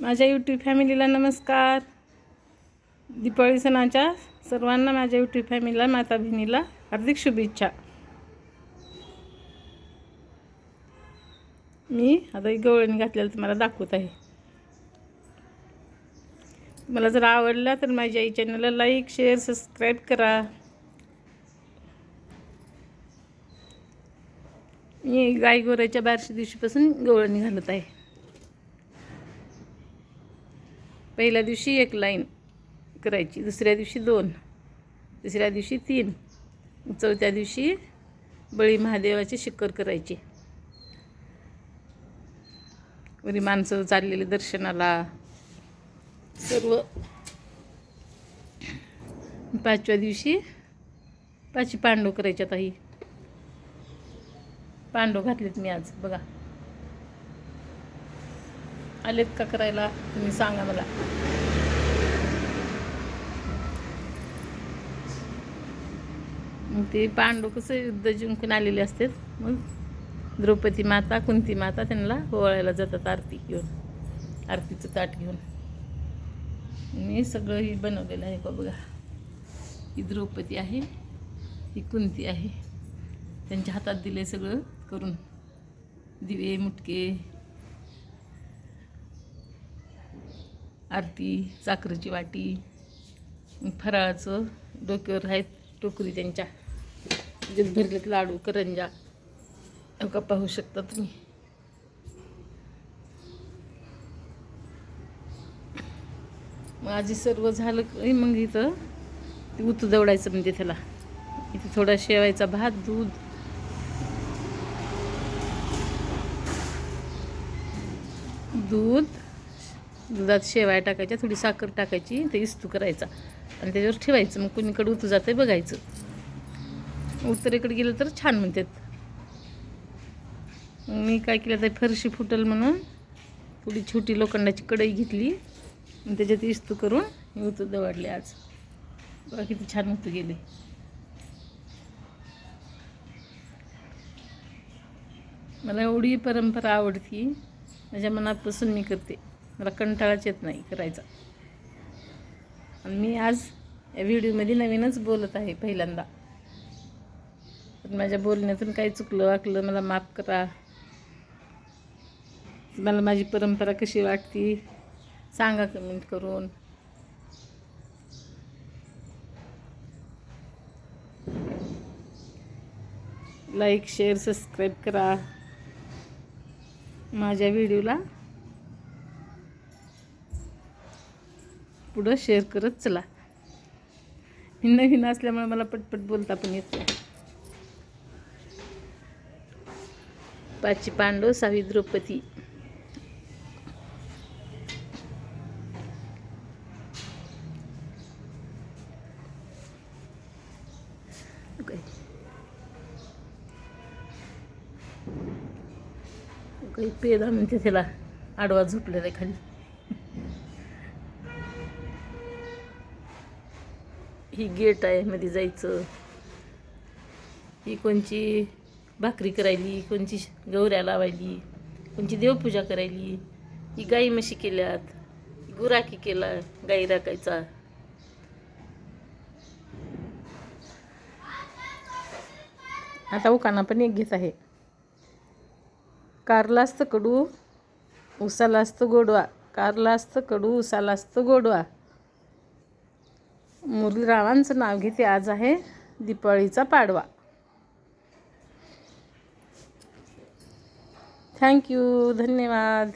माझ्या यूट्यूब फॅमिलीला नमस्कार. दीपावली सणाच्या सर्वांना माझ्या यूट्यूब फॅमिलीला माता बहिणीला हार्दिक शुभेच्छा. मी आता एक गवळणी घातलेलं तुम्हाला दाखवत आहे. मला जर आवडला तर माझ्या आई चॅनलला लाईक शेअर सबस्क्राईब करा. मी गाय गोऱ्याच्या बारशे दिवशीपासून गवळणी घालत आहे. पहिल्या दिवशी एक लाईन करायची दुसऱ्या दिवशी दोन तिसऱ्या दिवशी तीन चौथ्या दिवशी बळी महादेवाची शिक्कर करायची. वरी माणसं चाललेली दर्शनाला सर्व पाचव्या दिवशी पाचवी पांडव करायच्यात ही पांडव घातलेत मी आज बघा. आलेत का करायला? तुम्ही सांगा मला. मग ते पांडव कसं युद्ध जिंकून आलेले असतात मग द्रौपदी माता कुंती माता त्यांना ओवाळायला जातात आरती घेऊन आरतीचं ताट घेऊन. मी सगळं ही बनवलेलं आहे का बघा. ही द्रौपदी आहे ही कुंती आहे. त्यांच्या हातात दिले सगळं करून. दिवे मुटके आरती साखरेची वाटी फराळाचं डोक्यावर आहेत टोकरी त्यांच्या. जगभरलेत भरलेत लाडू करंजा. का पाहू शकता तुम्ही? मग आजी सर्व झालं की मग इथं ते उतू दवडायचं म्हणजे त्याला. इथे थोडा शेवायचा भात दूध. दूध. दुधात शेवाय टाकायच्या थोडी साखर टाकायची ते इस्तू करायचा. आणि त्याच्यावर ठेवायचं. मग कुणीकडे उतू जाते बघायचं. उत्तरेकडे गेलं तर छान म्हणतात. मी काय केलं तर फरशी फुटल म्हणून थोडी छोटी लोखंडाची कढई घेतली. आणि त्याच्यात इस्तू करून मी उतू दवाडले आज. बघा किती छान होतं गेले. मला एवढी परंपरा आवडती. माझ्या मनापासून मी करते. मला कंटाळाच येत नाही करायचा. आणि मी आज या व्हिडिओमध्ये नवीनच बोलत आहे पहिल्यांदा. पण माझ्या बोलण्यातून काही चुकलं वाकलं मला माफ करा. मला माझी परंपरा कशी वाटती सांगा कमेंट करून. लाईक शेअर सबस्क्राईब करा. माझ्या व्हिडिओला पुढं शेअर करत चला. मी नवीन असल्यामुळे मला पटपट बोलता पण येत नाही. पांडव सावी द्रौपदी. काही पेदा म्हणते त्याला. आडवा झोपलेला आहे खाली. ही गेट आहे मध्ये जायचं. ही कोणची भाकरी करायली कोणची गौऱ्या लावायली कोणची देवपूजा करायली ही गाई म्हशी केल्यात गुराखी केला गाई राखायचा. आता उकाना पण एक घेत आहे. कारला असतं कडू उसाला असतं गोडवा. कारला असतं कडू उसाला असतं गोडवा. मुरलीरावांचं नाव घेते आज आहे दिपाळीचा पाडवा. थँक्यू धन्यवाद.